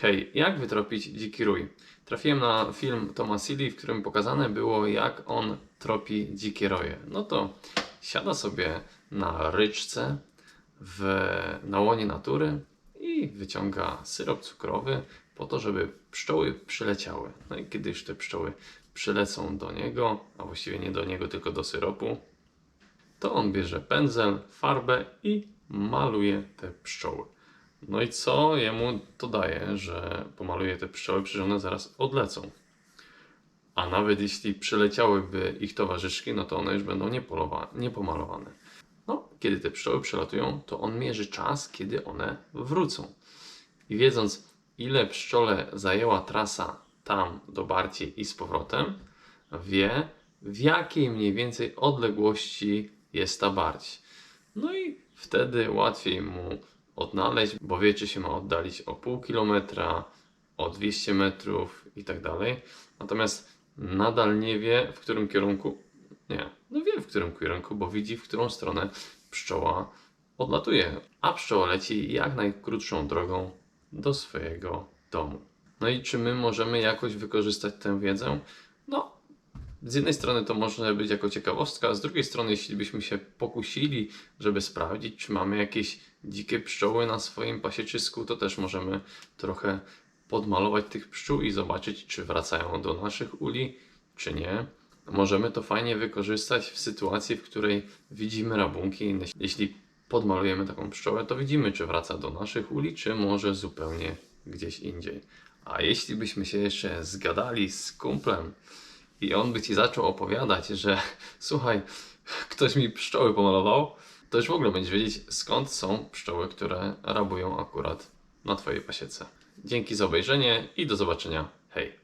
Hej, jak wytropić dziki rój? Trafiłem na film Toma w którym pokazane było, jak on tropi dzikie roje. No to siada sobie na ryczce w, na łonie natury i wyciąga syrop cukrowy po to, żeby pszczoły przyleciały. No i kiedy już te pszczoły przylecą do niego, a właściwie nie do niego, tylko do syropu, to on bierze pędzel, farbę i maluje te pszczoły. No i co jemu to daje, że pomaluje te pszczoły, przecież one zaraz odlecą. A nawet jeśli przyleciałyby ich towarzyszki, no to one już będą niepomalowane. No, kiedy te pszczoły przelatują, to on mierzy czas, kiedy one wrócą. I wiedząc, ile pszczole zajęła trasa tam do Barci i z powrotem, wie, w jakiej mniej więcej odległości jest ta Barć. No i wtedy łatwiej mu odnaleźć, bo wie, czy się ma oddalić o pół kilometra, o 200 metrów i tak dalej. Natomiast nadal nie wie, w którym kierunku. Nie, no wie, w którym kierunku, bo widzi, w którą stronę pszczoła odlatuje. A pszczoła leci jak najkrótszą drogą do swojego domu. No i czy my możemy jakoś wykorzystać tę wiedzę? No, z jednej strony to może być jako ciekawostka, a z drugiej strony, jeśli byśmy się pokusili, żeby sprawdzić, czy mamy jakieś dzikie pszczoły na swoim pasieczysku, to też możemy trochę podmalować tych pszczół i zobaczyć, czy wracają do naszych uli, czy nie. Możemy to fajnie wykorzystać w sytuacji, w której widzimy rabunki. Jeśli podmalujemy taką pszczołę, to widzimy, czy wraca do naszych uli, czy może zupełnie gdzieś indziej. A jeśli byśmy się jeszcze zgadali z kumplem, i on by ci zaczął opowiadać, że słuchaj, ktoś mi pszczoły pomalował, to już w ogóle będziesz wiedzieć skąd są pszczoły, które rabują akurat na twojej pasiece. Dzięki za obejrzenie i do zobaczenia. Hej!